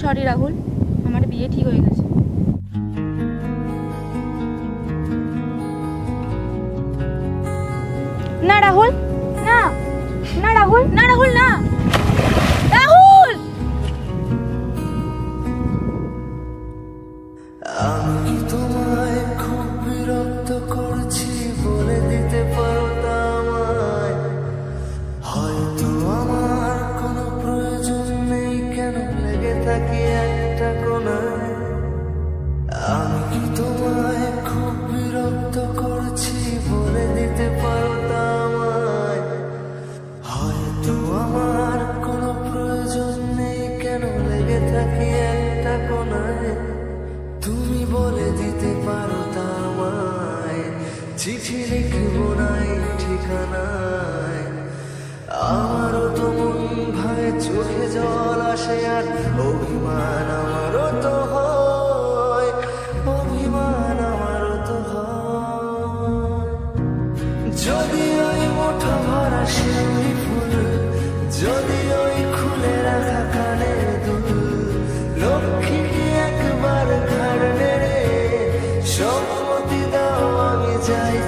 Sorry Rahul আমার বিয়ে ঠিক হয়ে গেছে। না রাহুল। না। না রাহুল। না রাহুল না। রাহুল! আমি তোমায় খুব বিরক্ত করছি। বিরক্ত করছি বলে দিতে পারো আমায়। হয়তো আমার কোনো প্রয়োজন নেই, কেন লেগে থাকি একটা কোনায় তুমি বলে দিতে পারো আমায়, চিঠি লিখব নাই ঠিকানায়। আমারও তো মন ভাই চোখে জল আসে আর একবার সম্মতি দাও আমি যাই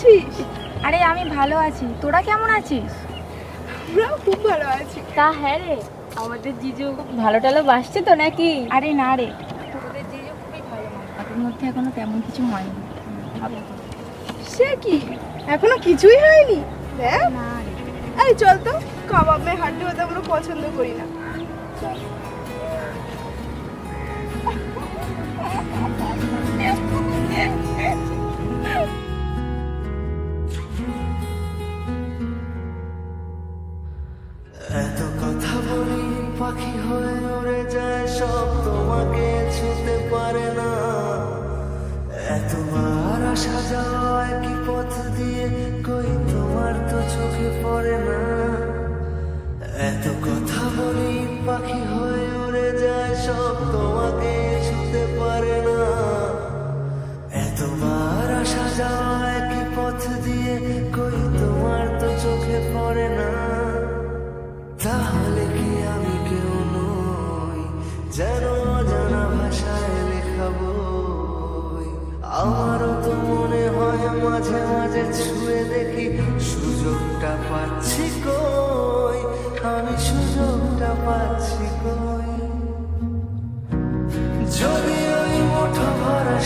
আছিস? আরে আমি ভালো আছি। তোরা কেমন আছিস? আমরাও খুব ভালো আছি। তা হ্যাঁ রে আমাদের জিজু ভালো টালো বাসছে তো নাকি? আরে না রে। তোদের জিজু খুবই ভালো তাদের মধ্যে এখনও তেমন কিছু হয়নি। সে কি? এখনও কিছুই হয়নি? দেখ। না রে। এই চল তো কাবাব মে হাড্ডি হতে আমরা পছন্দ করি না। পাখি হয়ে উড়ে যায় সব, তোমাকে ছুতে পারে না। এতবার আসা যাওয়া কি পথ দিয়ে কই? তোমার তো চোখে পড়ে না। এত কথা বলি, পাখি হয়ে উড়ে যায় সব, তোমাকে আমারও তো মনে হয় মাঝে মাঝে ছুঁয়ে দেখি সুযোগটা পাচ্ছি কই? আমি সুযোগটা পাচ্ছি কই? যদি ওই মুঠো ভরা